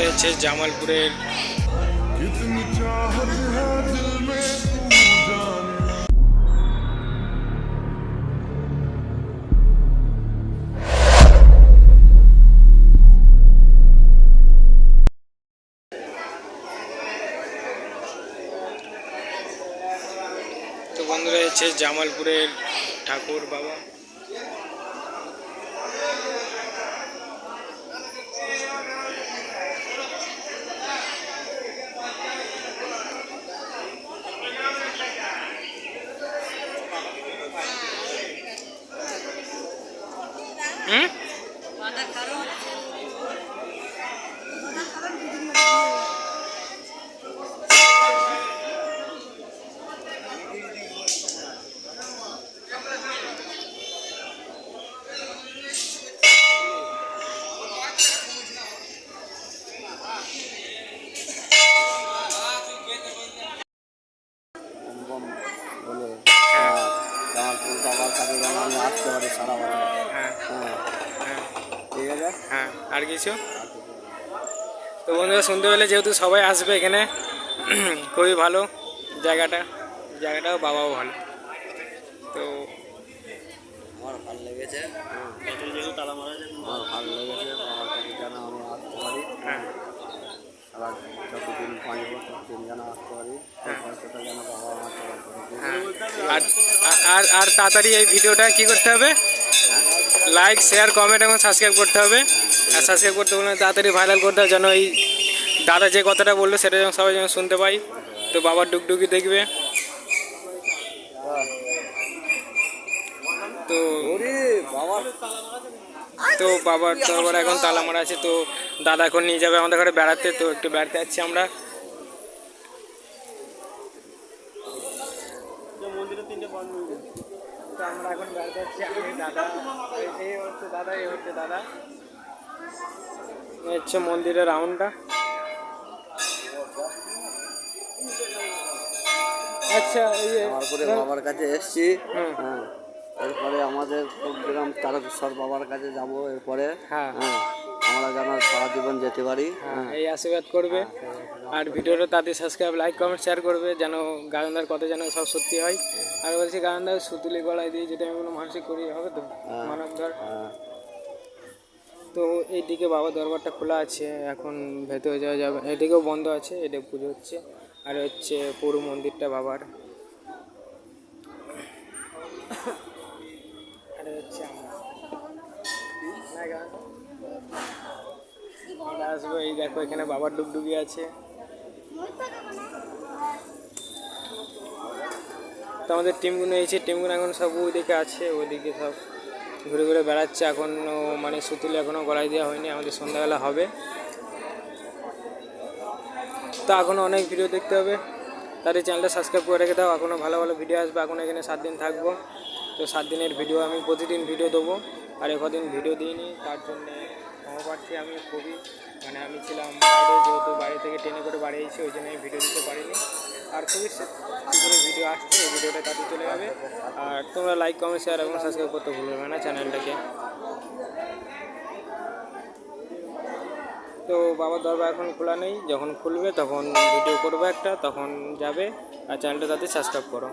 রয়েছে জামালপুরের। বন্ধ রয়েছে জামালপুরের ঠাকুর বাবা। হুম জামালপুর যেন আমি আসতে পারি সারা বছর হ্যাঁ। হ্যাঁ হ্যাঁ ঠিক আছে হ্যাঁ আর কিছু? তো বন্ধুরা শুনতে পেলে যেহেতু সবাই আসবে এখানে খুবই ভালো জায়গাটা। জায়গাটাও বাবাও ভালো। তো আমার ভালো লেগেছে। আমার ভালো লেগেছে বাবার কাছে যেন আমি আসতে পারি। হ্যাঁ। যতদিন ততদিন যেন আসতে পারি। যেন বাবা আমার সবার করে দিই। হ্যাঁ। আর আর আর তাড়াতাড়ি এই ভিডিওটা কি করতে হবে? লাইক শেয়ার কমেন্ট এবং সাবস্ক্রাইব করতে হবে। আর সাবস্ক্রাইব করতে বললে তাড়াতাড়ি ভাইরাল করতে হবে যেন এই দাদা যে কথাটা বলল সেটা যেন সবাই যেন শুনতে পাই তো বাবার ডুগডুগি দেখবে। তো তো বাবার দরবার এখন তালা মারা আছে, তো দাদা এখন নিয়ে যাবে আমাদের ঘরে বেড়াতে, তো একটু বেড়াতে যাচ্ছি আমরা। তো আমরা এখন বেড়াতে যাচ্ছি আমি দাদা এই- হচ্ছে দাদা এই হচ্ছে দাদা। হচ্ছে মন্দিরের রাউন্ডটা। আচ্ছা তারপরে বাবার কাছে এসছি। হ্যাঁ। এরপরে আমাদের প্রোগ্রাম তারকেশ্বর বাবার কাছে যাব এরপরে। হ্যাঁ। হ্যাঁ। আমরা যেন সারা জীবন যেতে পারি। হ্যাঁ, এই আশীর্বাদ করবে। আর ভিডিওটা তাতে সাবস্ক্রাইব লাইক কমেন্ট শেয়ার করবে যেন গায়নদার কথা যেন সব সত্যি হয়। আর বলছি গায়নদার সুতুলি গলায় দিয়ে যেটা আমি কোনো মানসিক করি হবে তো? মানব ধর। হ্যাঁ। তো এইদিকে বাবা দরবারটা খোলা আছে এখন ভেতরে যাওয়া যাবে এদিকেও বন্ধ আছে এটা পুজো হচ্ছে। আর হচ্ছে পুরো মন্দিরটা বাবার। আসব, এই দেখো এখানে বাবার ডুগডুগি আছে। তো আমাদের টিমগুলো এসেছে টিমগুলো এখন সব ওইদিকে আছে, ওইদিকে সব ঘুরে ঘুরে বেড়াচ্ছে। এখনও মানে সুতুলি এখনও গলায় দেওয়া হয়নি, আমাদের সন্ধ্যাবেলা হবে। তো এখনও অনেক ভিডিও দেখতে হবে। তাদের চ্যানেলটা সাবস্ক্রাইব করে রেখে দাও। এখনও ভালো ভালো ভিডিও আসবে। এখন এখানে সাত দিন থাকব। তো সাত দিনের ভিডিও আমি প্রতিদিন ভিডিও দেবো। আর একদিন ভিডিও দিইনি, তার জন্যে প্রার্থী আমি খুবই মানে আমি ছিলাম বাইরে, যেহেতু বাড়ি থেকে ট্রেনে করে বাড়ি এসেছি, ওই জন্য আমি ভিডিও দিতে পারিনি। আর খুবই শীঘ্রই ভিডিও আসছে, এই ভিডিওটা তাতে চলে যাবে। আর তোমরা লাইক কমেন্ট শেয়ার এবং সাবস্ক্রাইব করতে ভুলবে না চ্যানেলটাকে। তো বাবার দরবার এখন খোলা নেই। যখন খুলবে, তখন ভিডিও করবে একটা, তখন যাবে। আর চ্যানেলটা তাতে সাবস্ক্রাইব করো।